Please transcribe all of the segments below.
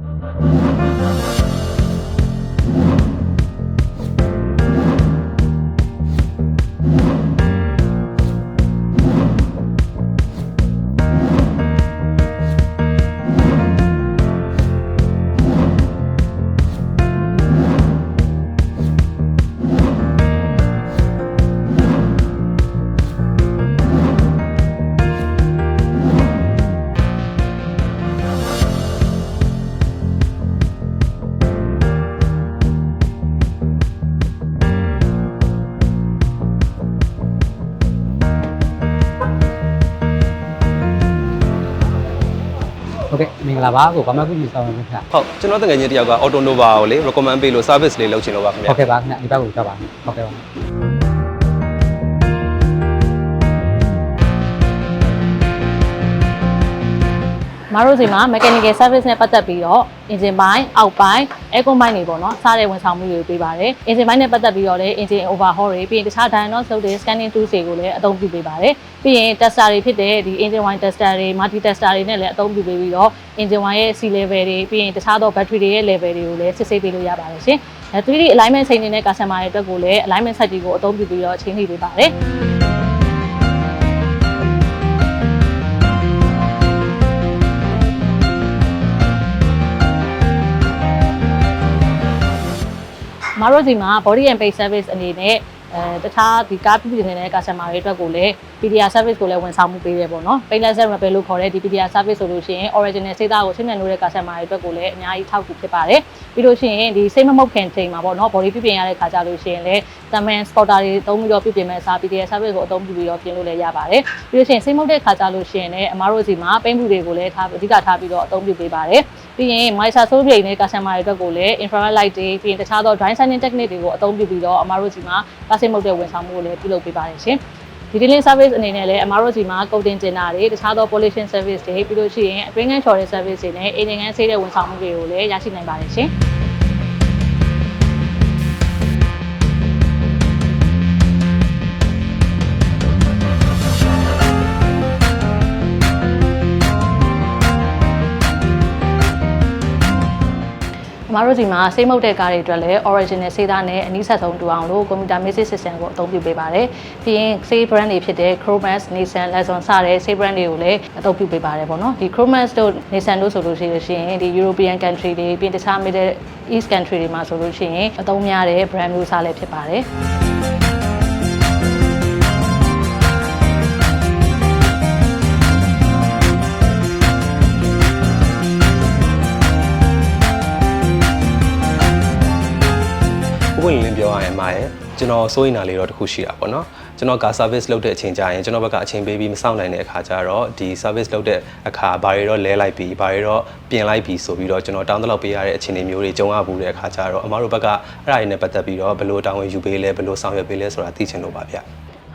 you င်္ဂလာပါကိုဘာမှကူညီဆောင်ရမှာခင်ဗျဟုတ်ကျွန်တော်တကယ်ချင်းတယောက်က Auto Nova ကိုလေ recommend ပေးလို့ service လေးလုပ်ချင်လို့ပါခင်ဗျာဟုတ်ကဲ့ပါခင်ဗျဒီဘက်ကိုကြောက်ပါမယ်ဟုတ်ကဲ့ပါ မတို့စီမှာ mechanical service နဲ့ပတ်သက်ပြီးတော့ engine ပိုင်းအောက်ပိုင်း aircon ပိုင်းတွေပေါ့နော်စားတဲ့ဝန်ဆောင်မှုတွေပေးပါတယ် engine ပိုင်းနဲ့ပတ်သက်ပြီးတော့လည်း engine overhaul တွေပြီးရင်တခြား diagnose လုပ်တဲ့ scanning tools တွေကိုလည်းအသုံးပြုပေးပါတယ်ပြီးရင် tester တွေဖြစ်တဲ့ဒီ engine wine tester တွေ multi tester တွေနဲ့လည်းအသုံးပြုပေးပြီးတော့ engine wine ရဲ့ C level တွေပြီးရင်တခြားသော battery တွေရဲ့ level တွေကိုလည်းစစ်ဆေးပေးလို့ရပါတယ်ရှင်အဲ 3D alignment ချိန်နေတဲ့ customer တွေအတွက်ကိုလည်း alignment set တွေကိုအသုံးပြုပြီးတော့ချိန်ထိပေးပါတယ် တို့ဒီမှာ body and face service အနေနဲ့အဲတခြားဒီကားပြုပြင်နေတဲ့ customer တွေအတွက်ကိုလည်း PDR service ကိုလည်းဝန်ဆောင်မှုပေးတယ်ပေါ့နော်။ Painless Repair လို့ခေါ်တဲ့ဒီ PDR service ဆိုလို့ရှိရင် original စေးသားကိုချင်းမြန်လို့တဲ့ customer တွေအတွက်ကိုလည်းအများကြီးထောက်ကူဖြစ်ပါတယ်။ပြီးလို့ရှိရင်ဒီစိတ်မမှုတ်ခင်ချိန်မှာပေါ့နော် body ပြုပြင်ရတဲ့ခါကြလို့ရှိရင်လည်း Taman spotter တွေအသုံးပြီးတော့ပြုပြင်မဲ့စား PDR service ကိုအသုံးပြုပြီးတော့ပြင်လို့လည်းရပါတယ်။ပြီးလို့ရှိရင်စိတ်မှုတ်တဲ့ခါကြလို့ရှိရင်လည်းအမားတို့စီမှာပိန်းမှုတွေကိုလည်းထားအဓိကထားပြီးတော့အသုံးပြုပေးပါတယ်။ ပြီးရင် moisture source တွေနဲ့ customer တွေအတွက်ကိုလည်း infrared light တွေပြီးရင်တခြားသော dry sanding technique တွေကိုအသုံးပြုပြီးတော့အမားတို့စီမှာပစိတ်မှုတ်တဲ့ဝန်ဆောင်မှုကိုလည်းပြုလုပ်ပေးပါတယ်ရှင်။ဒီ dealing service အနေနဲ့လည်းအမားတို့စီမှာ coating တင်တာတွေတခြားသော polishing service တွေပြီးလို့ရှိရင် green and short service တွေနဲ့ aging and ဆေးတဲ့ဝန်ဆောင်မှုတွေကိုလည်းရရှိနိုင်ပါတယ်ရှင်။ အမားတို့ဒီမှာစေးမုတ်တဲ့ကားတွေအတွက်လည်း original စေးသားနဲ့အနည်းဆက်ဆုံးတူအောင်လို့ computer music system ကိုအသုံးပြုပေးပါတယ်။ပြီးရင်စေး brand တွေဖြစ်တဲ့ Chromax, Nissan, Lexus စတဲ့စေး brand တွေကိုလည်းအသုံးပြုပေးပါတယ်ပေါ့နော်။ဒီ Chromax တို့ Nissan တို့ဆိုလို့ရှိရင်ဒီ European country တွေပြီးရင်တခြား Middle East country တွေမှာဆိုလို့ရှိရင်အသုံးများတဲ့ brand မျိုးစားလည်းဖြစ်ပါတယ်။ ဘုရင်လင်းပြောရရင်မာရဲ့ကျွန်တော်စိုးရင်တာလေးတော့တစ်ခုရှိတာပေါ့နော်ကျွန်တော်ကာ service လုပ်တဲ့အချိန်ကြာရင်ကျွန်တော်ဘက်ကအချိန်ပေးပြီးမစောင့်နိုင်တဲ့အခါကျတော့ဒီ service လုပ်တဲ့အခါဘာတွေတော့လဲလိုက်ပြီးဘာတွေတော့ပြင်လိုက်ပြီးဆိုပြီးတော့ကျွန်တော်တောင်းတလောက်ပေးရတဲ့အခြေအနေမျိုးတွေကြုံရဘူးတဲ့အခါကျတော့အမားတို့ဘက်ကအဲ့ဒါတွေနဲ့ပတ်သက်ပြီးတော့ဘယ်လိုတာဝန်ယူပေးလဲဘယ်လိုဆောင်ရွက်ပေးလဲဆိုတာသိချင်လို့ပါဗျ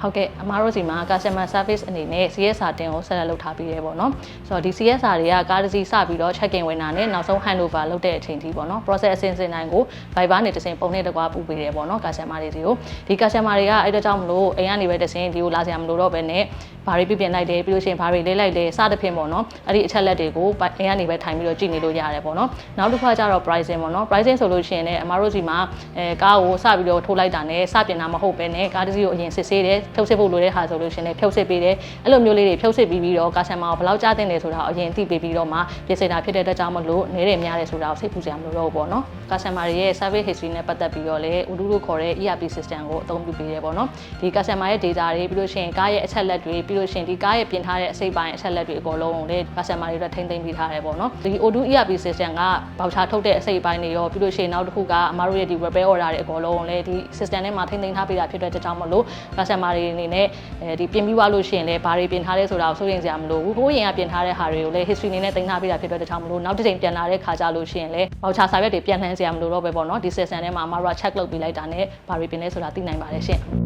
ဟုတ်ကဲ့အမားတို့စီမှာ customer service အနေနဲ့ CSR တင်ကိုဆက်လက်လုပ်ထားပြီးရဲပေါ့နော်ဆိုတော့ဒီ CSR တွေကကားတစ်စီးစပြီးတော့ check in ဝင်တာနဲ့နောက်ဆုံး handover လုပ်တဲ့အချိန်ထိပေါ့နော် process အစဉ်စဉ်တိုင်းကို Viber နဲ့တစ်စင်ပုံနဲ့တကွာပူပေးတယ်ပေါ့နော် customer တွေစီကိုဒီ customer တွေကအဲ့တော့ကြောင့်မလို့အိမ်ကနေပဲတစ်စင်ဒီကိုလာစရာမလိုတော့ဘဲနဲ့ ဘာတွေပြပြင်လိုက်တယ်ပြီးလို့ရှိရင်ဘာတွေလေးလိုက်တယ်စသဖြင့်ပေါ့နော်အဲ့ဒီအချက်လက်တွေကိုအိမ်ကနေပဲထိုင်ပြီးတော့ကြည့်နေလို့ရတယ်ပေါ့နော်နောက်တစ်ခါကျတော့ pricing ပေါ့နော် pricing ဆိုလို့ရှိရင်လည်းအမားတို့စီမှာအဲကားကိုစပြီးတော့ထိုးလိုက်တာနဲ့စပြင်တာမဟုတ်ဘဲနဲ့ကားတစ်စီးကိုအရင်စစ်ဆေးတယ်ဖြုတ်စစ်ဖို့လိုတဲ့ဟာဆိုလို့ရှိရင်လည်းဖြုတ်စစ်ပေးတယ်အဲ့လိုမျိုးလေးတွေဖြုတ်စစ်ပြီးပြီးတော့ကာဆန်မာကိုဘယ်လောက်ကြားတင်တယ်ဆိုတာကိုအရင်သိပေးပြီးတော့မှပြင်ဆင်တာဖြစ်တဲ့အတွက်ကြောင့်မလို့နေတယ်များတယ်ဆိုတာကိုစိတ်ပူစရာမလိုတော့ဘူးပေါ့နော်ကာဆန်မာတွေရဲ့ service history နဲ့ပတ်သက်ပြီးတော့လည်းဥဒူတို့ခေါ်တဲ့ ERP system ကိုအသုံးပြုပေးတယ်ပေါ့နော်ဒီကာဆန်မာရဲ့ data တွေပြီးလို့ရှိရင်ကားရဲ့အချက်လက်တွေပြီးလို့ရှိရင်ဒီကားရဲ့ပြင်ထားတဲ့အစိပ်ပိုင်းအချက်လက်တွေအကုန်လုံးကိုလည်းကာဆန်မာတွေအတွက်ထိမ့်သိမ်းပေးထားတယ်ပေါ့နော်ဒီ O2 ERP system ကဘောက်ချာထုတ်တဲ့အစိပ်ပိုင်းတွေရောပြီးလို့ရှိရင်နောက်တစ်ခုကအမားတို့ရဲ့ဒီ repair order တွေအကုန်လုံးကိုလည်းဒီ system ထဲမှာထိမ့်သိမ်းထားပေးတာဖြစ်တဲ့အတွက်ကြောင့်မလို့ကာဆန်မာတွေအနေနဲ့အဲဒီပြင်ပြီးွားလို့ရှိရင်လည်းဘာတွေပြင်ထားလဲဆိုတာကိုစိုးရိမ်စရာမလိုဘူးဟိုးရင်ကပြင်ထားတဲ့ဟာတွေကိုလည်း history အနေနဲ့သိမ်းထားပေးတာဖြစ်တဲ့အတွက်ကြောင့်မလို့နောက်တစ်ချိန်ပြန်လာတဲ့ခါကြလို့ရှိရင်လည်းဘောက်ချာစာရွက်တွေပြန်လှန်စရာမလိုတော့ပဲပေါ့နော်ဒီ system ထဲမှာအမားတို့က check လုပ်ပေးလိုက်တာနဲ့ဘာတွေပြင်လဲဆိုတာသိနိုင်ပါတယ်ရှင့်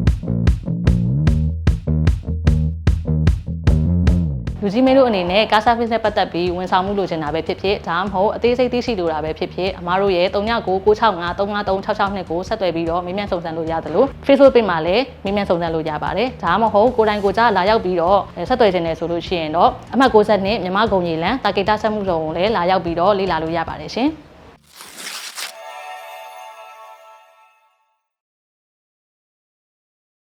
လူလူကြီးမင်းတို့အနေနဲ့ကား service နဲ့ပတ်သက်ပြီးဝန်ဆောင်မှုလိုချင်တာပဲဖြစ်ဖြစ်ဒါမှမဟုတ်အသေးစိတ်သိရှိလိုတာပဲဖြစ်ဖြစ်အမားတို့ရဲ့3996535366ကိုဆက်သွယ်ပြီးတော့မေးမြန်းစုံစမ်းလို့ရတယ်လို့ Facebook page မှာလည်းမေးမြန်းစုံစမ်းလို့ရပါတယ်ဒါမှမဟုတ်ကိုယ်တိုင်ကိုယ်ကြားလာရောက်ပြီးတော့ဆက်သွယ်ခြင်းနဲ့ဆိုလို့ရှိရင်တော့အမှတ်62မြမဂုံကြီးလန်တာကေတာဆက်မှုဆောင်ကိုလည်းလာရောက်ပြီးတော့လေ့လာလို့ရပါတယ်ရှင်